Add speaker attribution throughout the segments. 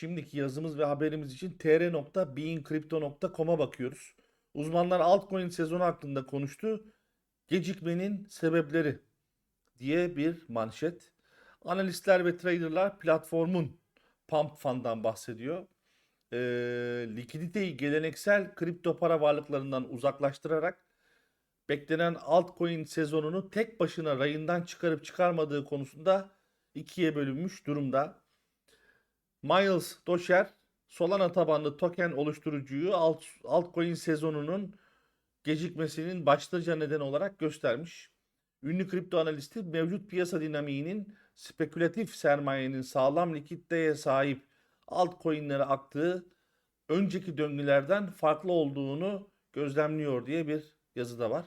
Speaker 1: Şimdiki yazımız ve haberimiz için tr.beincrypto.com'a bakıyoruz. Uzmanlar altcoin sezonu hakkında konuştu. Gecikmenin sebepleri diye bir manşet. Analistler ve traderlar platformun Pump Fund'dan bahsediyor. Ee, likiditeyi geleneksel kripto para varlıklarından uzaklaştırarak beklenen altcoin sezonunu tek başına rayından çıkarıp çıkarmadığı konusunda ikiye bölünmüş durumda. Miles Doşer, Solana tabanlı token oluşturucuyu alt, altcoin sezonunun gecikmesinin başlıca neden olarak göstermiş. Ünlü kripto analisti mevcut piyasa dinamiğinin spekülatif sermayenin sağlam likiditeye sahip altcoin'lere aktığı önceki döngülerden farklı olduğunu gözlemliyor diye bir yazı da var.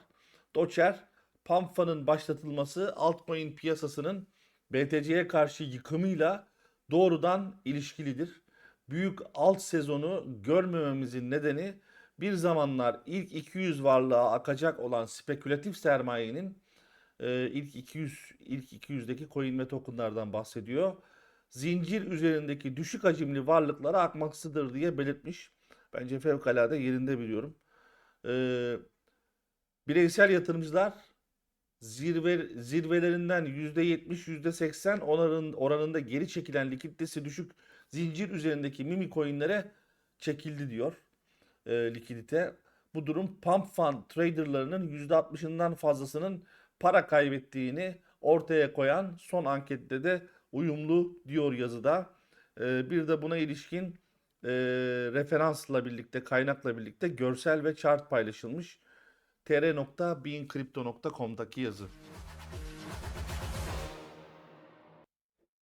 Speaker 1: Doçer, Pampa'nın başlatılması altcoin piyasasının BTC'ye karşı yıkımıyla doğrudan ilişkilidir. Büyük alt sezonu görmememizin nedeni bir zamanlar ilk 200 varlığa akacak olan spekülatif sermayenin e, ilk 200 ilk 200'deki coin ve tokenlardan bahsediyor. Zincir üzerindeki düşük hacimli varlıklara akmasıdır diye belirtmiş. Bence fevkalade yerinde biliyorum. Ee, bireysel yatırımcılar zirve zirvelerinden %70 %80 oranın, oranında geri çekilen likiditesi düşük zincir üzerindeki mimi coinlere çekildi diyor e, likidite. Bu durum pump fund traderlarının %60'ından fazlasının para kaybettiğini ortaya koyan son ankette de uyumlu diyor yazıda. E, bir de buna ilişkin e, referansla birlikte kaynakla birlikte görsel ve chart paylaşılmış tr.beincrypto.com'daki yazı.